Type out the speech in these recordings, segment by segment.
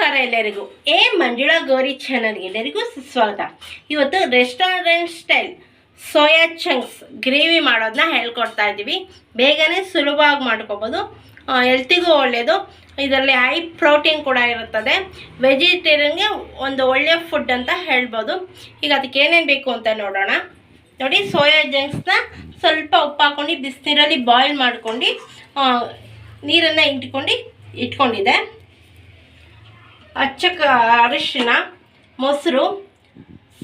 ನಮಸ್ಕಾರ ಎಲ್ಲರಿಗೂ. ಎ ಮಂಜುಳಾ ಗೌರಿ ಚಾನಲ್ಗೆ ಎಲ್ಲರಿಗೂ ಸುಸ್ವಾಗತ. ಇವತ್ತು restaurant style soya chunks gravy ಮಾಡೋದನ್ನ ಹೇಳ್ಕೊಡ್ತಾ ಇದ್ದೀವಿ. ಬೇಗನೆ ಸುಲಭವಾಗಿ ಮಾಡ್ಕೋಬೋದು. ಹೆಲ್ತಿಗೂ ಒಳ್ಳೆಯದು ಇದರಲ್ಲಿ ಹೈ ಪ್ರೋಟೀನ್ ಕೂಡ ಇರುತ್ತದೆ. ವೆಜಿಟೇರಿಯನ್ಗೆ ಒಂದು ಒಳ್ಳೆಯ ಫುಡ್ ಅಂತ ಹೇಳ್ಬೋದು. ಈಗ ಅದಕ್ಕೆ ಏನೇನು ಬೇಕು ಅಂತ ನೋಡೋಣ. ನೋಡಿ ಸೋಯಾ ಜಂಕ್ಸ್ನ ಸ್ವಲ್ಪ ಉಪ್ಪು ಹಾಕೊಂಡು ಬಿಸಿನೀರಲ್ಲಿ ಬಾಯ್ಲ್ ಮಾಡ್ಕೊಂಡು ನೀರನ್ನು ಇಟ್ಕೊಂಡು ಇಟ್ಕೊಂಡಿದೆ ಅಚ್ಚ ಅರಿಶಿನ, ಮೊಸರು,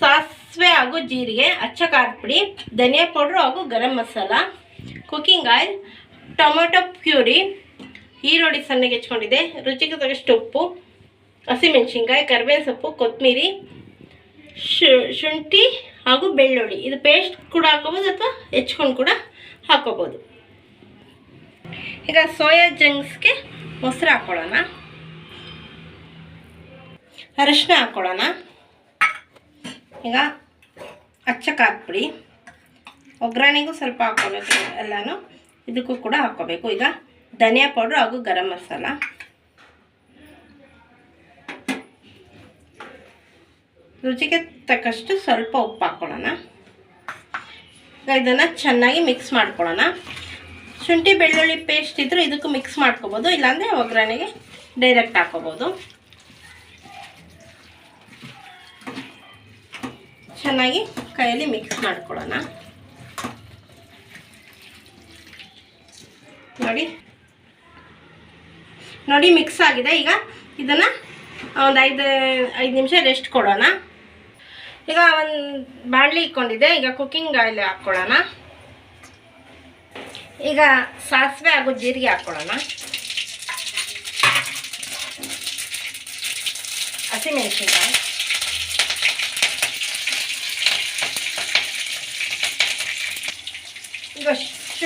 ಸಾಸಿವೆ ಹಾಗೂ ಜೀರಿಗೆ, ಅಚ್ಚ ಖಾರದ ಪುಡಿ, ಧನಿಯಾ ಪೌಡ್ರು ಹಾಗೂ garam masala cooking oil, tomato puree, ಈರುಳ್ಳಿ ಸಣ್ಣಗೆ ಹೆಚ್ಕೊಂಡಿದೆ ರುಚಿಗೆ ತಗಷ್ಟು ಉಪ್ಪು, ಹಸಿಮೆಣಸಿನ್ಕಾಯಿ, ಕರಿಬೇವಿನ ಸೊಪ್ಪು, ಕೊತ್ತಂಬರಿ ಶುಂಠಿ ಹಾಗೂ ಬೆಳ್ಳುಳ್ಳಿ. ಇದು ಪೇಸ್ಟ್ ಕೂಡ ಹಾಕೋಬೋದು ಅಥವಾ ಹೆಚ್ಕೊಂಡು ಕೂಡ ಹಾಕೋಬೋದು ಈಗ ಸೋಯಾ ಜಂಕ್ಸ್ಗೆ ಮೊಸರು ಹಾಕ್ಕೊಳ್ಳೋಣ. ಅರಶಿನ ಹಾಕ್ಕೊಳ್ಳೋಣ. ಈಗ ಅಚ್ಚ ಹಾಕ್ಬಿಡಿ ಒಗ್ಗರಣೆಗೂ ಸ್ವಲ್ಪ ಹಾಕ್ಕೋಬೇಕು ಎಲ್ಲನೂ. ಇದಕ್ಕೂ ಕೂಡ ಹಾಕ್ಕೋಬೇಕು. ಈಗ ಧನಿಯಾ ಪೌಡ್ರ್ ಹಾಗೂ ಗರಂ ಮಸಾಲ. ರುಚಿಗೆ ತಕ್ಕಷ್ಟು ಸ್ವಲ್ಪ ಉಪ್ಪು ಹಾಕ್ಕೊಳ್ಳೋಣ. ಈಗ ಇದನ್ನು ಚೆನ್ನಾಗಿ ಮಿಕ್ಸ್ ಮಾಡ್ಕೊಳ್ಳೋಣ. ಶುಂಠಿ ಬೆಳ್ಳುಳ್ಳಿ ಪೇಸ್ಟ್ ಇದ್ದರೂ ಇದಕ್ಕೂ ಮಿಕ್ಸ್ ಮಾಡ್ಕೋಬೋದು. ಇಲ್ಲಾಂದರೆ ಒಗ್ಗರಣೆಗೆ ಡೈರೆಕ್ಟ್ ಹಾಕೋಬೋದು ಚೆನ್ನಾಗಿ ಕೈಯಲ್ಲಿ ಮಿಕ್ಸ್ ಮಾಡ್ಕೊಳ್ಳೋಣ. ನೋಡಿ. ನೋಡಿ ಮಿಕ್ಸ್ ಆಗಿದೆ. ಈಗ ಇದನ್ನು ಒಂದು ಐದು ಐದು ನಿಮಿಷ ರೆಸ್ಟ್ ಕೊಡೋಣ. ಈಗ ಒಂದು ಬಾಣಲಿ ಇಕ್ಕೊಂಡಿದ್ದೆ. ಈಗ ಕುಕ್ಕಿಂಗ್ ಆಯಿಲ್ ಹಾಕ್ಕೊಳ್ಳೋಣ. ಈಗ ಸಾಸಿವೆ ಹಾಗೂ ಜೀರಿಗೆ ಹಾಕ್ಕೊಳ್ಳೋಣ. ಹಸಿಮೆಣಸಿನ್ಕಾಯಿ ಈಗ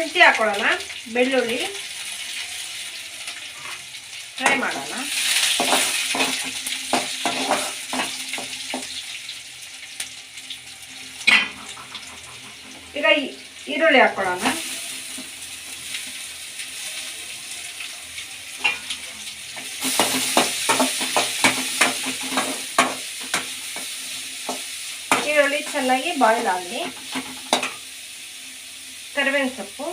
ಶುಂಠಿ ಹಾಕೊಳ್ಳೋಣ ಬೆಳ್ಳುಳ್ಳಿ. ಫ್ರೈ ಮಾಡೋಣ. ಈಗ ಈರುಳ್ಳಿ ಹಾಕೊಳ್ಳೋಣ. ಈರುಳ್ಳಿ ಚೆನ್ನಾಗಿ ಬಾಯ್ಲ್ ಆಗಲಿ ಕರಿಬೇವಿನ ಸೊಪ್ಪು.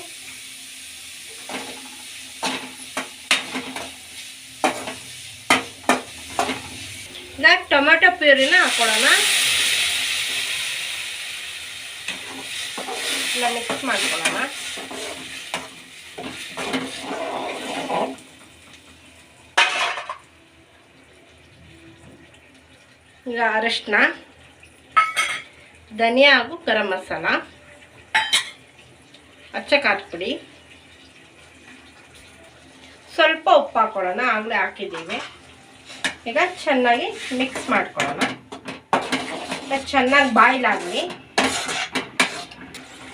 ಈಗ ಟೊಮೆಟೊ ಪ್ಯೂರಿನ ಹಾಕೊಳ್ಳೋಣ. ಎಲ್ಲ ಮಿಕ್ಸ್ ಮಾಡ್ಕೊಳ್ಳೋಣ. ಈಗ ಅರಶಿನ, ಧನಿಯಾ ಹಾಗೂ ಗರಂ ಮಸಾಲ. ಅಚ್ಚ ಖಾರದ ಸ್ವಲ್ಪ ಉಪ್ಪು ಹಾಕೊಳ್ಳೋಣ ಆಗಲೇ ಹಾಕಿದ್ದೀವಿ ಈಗ ಚೆನ್ನಾಗಿ ಮಿಕ್ಸ್ ಮಾಡ್ಕೊಳ್ಳೋಣ. ಚೆನ್ನಾಗಿ ಬಾಯ್ಲ್ ಆಗಲಿ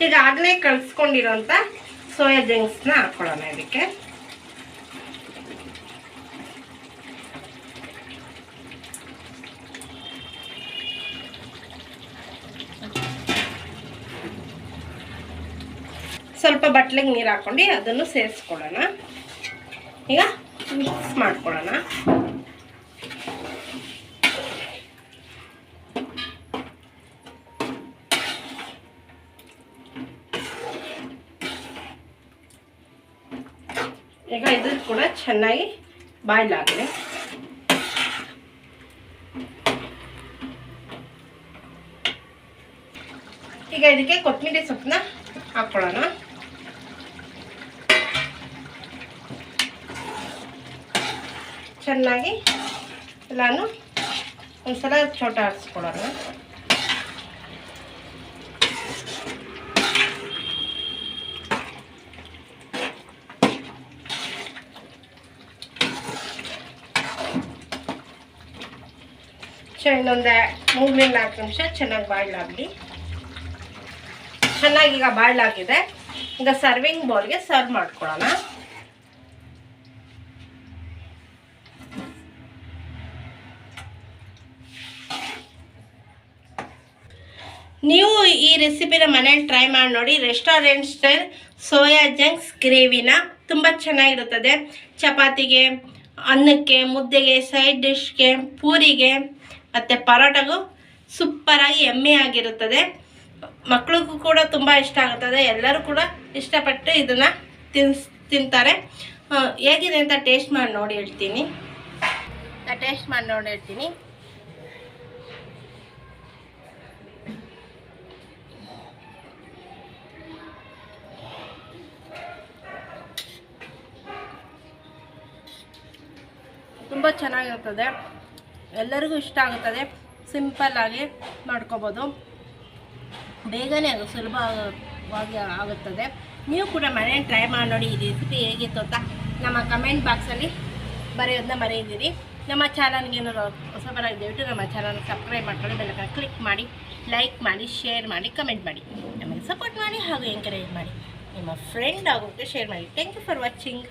ಈಗ ಆಗಲೇ ಕಲಿಸ್ಕೊಂಡಿರೋಂಥ ಸೋಯಾ ಜಂಕ್ಸ್ನ ಹಾಕ್ಕೊಳ್ಳೋಣ ಇದಕ್ಕೆ. ಸ್ವಲ್ಪ ಬಟ್ಲಿಗೆ ನೀರು ಹಾಕ್ಕೊಂಡು ಅದನ್ನು ಸೇರಿಸ್ಕೊಳ್ಳೋಣ. ಈಗ ಮಿಕ್ಸ್ ಮಾಡ್ಕೊಳ್ಳೋಣ. ಈಗ ಇದು ಕೂಡ ಚೆನ್ನಾಗಿ ಬಾಯ್ಲ್ ಆಗಲಿ ಈಗ ಇದಕ್ಕೆ ಕೊತ್ತಂಬರಿ ಸೊಪ್ಪನ್ನ ಹಾಕ್ಕೊಳ್ಳೋಣ. ಚೆನ್ನಾಗಿ ಎಲ್ಲಾನು ಒಂದ್ಸಲ ಚೋಟ ಆರಿಸ್ಕೊಳ್ಳೋಣ ಇನ್ನೊಂದು ಮೂರರಿಂದ ನಾಲ್ಕು ನಿಮಿಷ ಚೆನ್ನಾಗಿ ಬಾಯ್ಲ್ ಆಗಲಿ. ಚೆನ್ನಾಗಿ ಈಗ ಬಾಯ್ಲಾಗಿದೆ ಈಗ ಸರ್ವಿಂಗ್ ಬೌಲ್ಗೆ ಸರ್ವ್ ಮಾಡ್ಕೊಳ್ಳೋಣ. ನೀವು ಈ ರೆಸಿಪಿನ ಮನೇಲಿ ಟ್ರೈ ಮಾಡಿ ನೋಡಿ ರೆಸ್ಟೋರೆಂಟ್ ಸ್ಟೈಲ್ ಸೋಯಾ ಜಂಕ್ಸ್ ಗ್ರೇವಿನ ತುಂಬ ಚೆನ್ನಾಗಿರುತ್ತದೆ. ಚಪಾತಿಗೆ, ಅನ್ನಕ್ಕೆ, ಮುದ್ದೆಗೆ ಸೈಡ್ ಡಿಶ್ಗೆ ಪೂರಿಗೆ, ಮತ್ತು ಪರೋಟಗೂ ಸೂಪರಾಗಿ ಎಮ್ಮೆ ಆಗಿರುತ್ತದೆ. ಮಕ್ಕಳಿಗೂ ಕೂಡ ತುಂಬ ಇಷ್ಟ ಆಗುತ್ತದೆ. ಎಲ್ಲರೂ ಕೂಡ ಇಷ್ಟಪಟ್ಟು ಇದನ್ನು ತಿನ್ಸ್, ತಿಂತಾರೆ. ಹೇಗಿದೆ ಅಂತ ಟೇಸ್ಟ್ ಮಾಡಿ ನೋಡಿ ಹೇಳ್ತೀನಿ. ಟೇಸ್ಟ್ ಮಾಡಿ ನೋಡಿ ಹೇಳ್ತೀನಿ. ತುಂಬ ಚೆನ್ನಾಗಿರ್ತದೆ ಎಲ್ಲರಿಗೂ ಇಷ್ಟ ಆಗುತ್ತದೆ. ಸಿಂಪಲ್ಲಾಗಿ ಮಾಡ್ಕೋಬೋದು. ಬೇಗನೆ ಅದು ಸುಲಭವಾಗಿ ಆಗುತ್ತದೆ. ನೀವು ಕೂಡ ಮನೇಲಿ ಟ್ರೈ ಮಾಡಿ ನೋಡಿ ಈ ರೆಸಿಪಿ ಹೇಗಿತ್ತು ಅಂತ ನಮ್ಮ ಕಮೆಂಟ್ ಬಾಕ್ಸಲ್ಲಿ ಬರೆಯೋದನ್ನ ಮರೆಯಿದ್ದೀರಿ. ನಮ್ಮ ಚಾನಲ್ಗೆ ಏನಾದ್ರು ಹೊಸಬರಾಗಿ ದಯವಿಟ್ಟು ನಮ್ಮ ಚಾನಲ್ ಸಬ್ಸ್ಕ್ರೈಬ್ ಮಾಡ್ಕೊಳ್ಳಿ ಬೆಲ್ಲಕ್ಕ ಕ್ಲಿಕ್ ಮಾಡಿ ಲೈಕ್ ಮಾಡಿ ಶೇರ್ ಮಾಡಿ ಕಮೆಂಟ್ ಮಾಡಿ. ನಮಗೆ ಸಪೋರ್ಟ್ ಮಾಡಿ ಹಾಗೂ ಎಂಕರೇಜ್ ಮಾಡಿ. ನಿಮ್ಮ ಫ್ರೆಂಡ್ ಆಗೋಕ್ಕೆ ಶೇರ್ ಮಾಡಿ. Thank you for watching